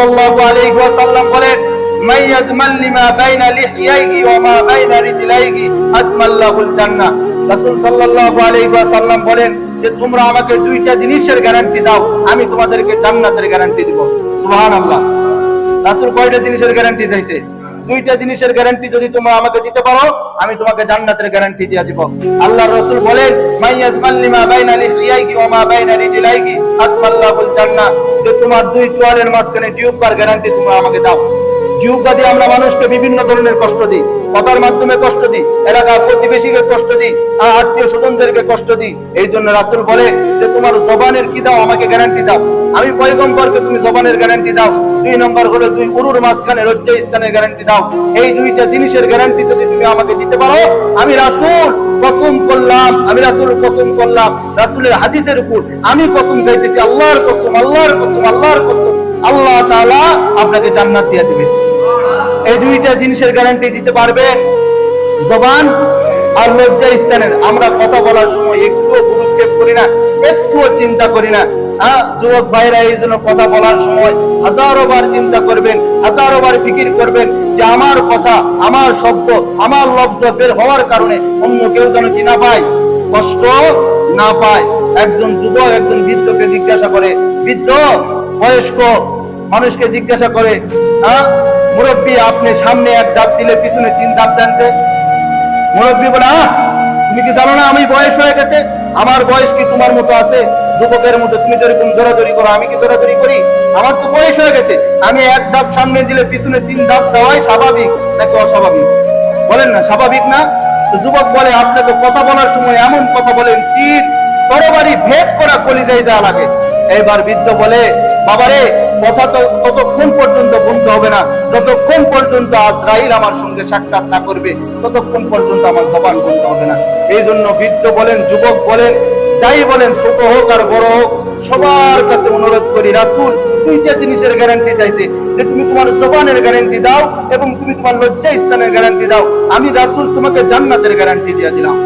সাল্লাল্লাহু আলাইহি ওয়াসাল্লাম বলেন, মান ইয়াজমাল লিমা বাইনা লিহইয়াইহি ওয়া মা বাইনা রিজলাইহি আজমাল্লাহুল জান্নাহ। রাসূল সাল্লাল্লাহু আলাইহি ওয়াসাল্লাম বলেন যে, তোমরা আমাকে দুইটা জিনিসের গ্যারান্টি দাও, আমি তোমাদেরকে জান্নাতের গ্যারান্টি দিব। সুবহানাল্লাহ। রাসূল কয়টা জিনিসের গ্যারান্টি চাইছে? দুইটা জিনিসের গ্যারান্টি যদি তোমরা আমাকে দিতে পারো, আমি তোমাকে জান্নাতের গ্যারান্টি দিয়ে দিব। আল্লাহ রাসূল বলেন মাইয়াজমাল লিমা বাইনা লিহিয়াইহি ওয়া মা বাইনা রিজলাইহি আসমাল্লাহুল জান্নাহ। যে তোমার দুই চোয়ালের মাঝখানে টিউববার গ্যারান্টি তোমরা আমাকে দাও। টিউবটা দিয়ে আমরা মানুষকে বিভিন্ন ধরনের কষ্ট দিই, কথার মাধ্যমে কষ্ট দিই এলাকা প্রতিবেশীকে কষ্ট দিই আর আত্মীয় স্বজনদেরকে কষ্ট দিই, এই জন্য রাসূল বলে যে, তোমার জবানের কি দাও আমাকে গ্যারান্টি দাও। আমি পয়গম্বরকে তুমি জবানের গ্যারান্টি দাও। দুই নম্বর হলো দুই উরুর মাঝখানে লজ্জা স্থানের গ্যারান্টি দাও। এই দুইটা জিনিসের গ্যারান্টি যদি তুমি আমাকে দিতে পারো, আমি রাসূল কসম করলাম, আমি রাসূল কসম করলাম, রাসূলের হাদিসের উপর আমি কসম খাইতেছি আল্লাহর কসম আল্লাহর কসম আল্লাহর কসম, আল্লাহ তাআলা আপনাকে জান্নাত দিয়ে দিবেন এই দুইটা জিনিসের গ্যারান্টি দিতে পারবেন জবান আর লজ্জা স্থানের। আমরা কথা বলার সময় একটুও গুরুক্ষেপ করি না, একটুও চিন্তা করি না। হ্যাঁ যুবক ভাইরা, এই জন্য কথা বলার সময় হাজারো বার চিন্তা করবেন, হাজারো বার ফিকির করবেন যে আমার কথা, আমার শব্দ, আমার লব্জ বের হওয়ার কারণে অন্য কেউ যেন কি না পায়, কষ্ট না পায়। একজন যুবক, একজন বৃদ্ধকে জিজ্ঞাসা করে, বৃদ্ধ, বয়স্ক মানুষকে জিজ্ঞাসা করে হ্যাঁ মুরব্বী, আপনি সামনে এক ধাপ দিলে পিছনে তিন ধাপ জানতে মুরব্বী বলে তুমি কি জানো না আমি বয়স হয়ে গেছে? আমার বয়স কি তোমার মতো আছে? যুবকের মতো তুমি যেরকম দৌড়াদৌড়ি করো, আমি কি দৌড়াদৌড়ি করি? আমার তো বয়স হয়ে গেছে। আমি এক ধাপ সামনে দিলে পিছনে তিন ধাপ দেওয়াই স্বাভাবিক নাকি অস্বাভাবিক? বলেন না, স্বাভাবিক না? যুবক বলে, আপনাকে কথা বলার সময় এমন কথা বলেন তীর তরবারি ভেদ করা কলিজায় দেওয়া লাগে। এবার বৃদ্ধ বলে, বাবারে, কথা তো ততক্ষণ পর্যন্ত বলতে হবে না। যতক্ষণ পর্যন্ত আজরাইল আমার সঙ্গে সাক্ষাৎ না করবে, ততক্ষণ পর্যন্ত আমার জবান বলতে হবে না। এই জন্য বৃদ্ধ বলেন, যুবক বলেন যাই বলেন, ছোট হোক আর বড় হোক, সবার কাছে অনুরোধ করি রাখুন দুইটা জিনিসের গ্যারান্টি চাইছে। যে তুমি তোমার জবানের গ্যারান্টি দাও এবং তুমি তোমার লজ্জা স্থানের গ্যারান্টি দাও। আমি রাসুল তোমাকে জান্নাতের গ্যারান্টি দিয়ে দিলাম।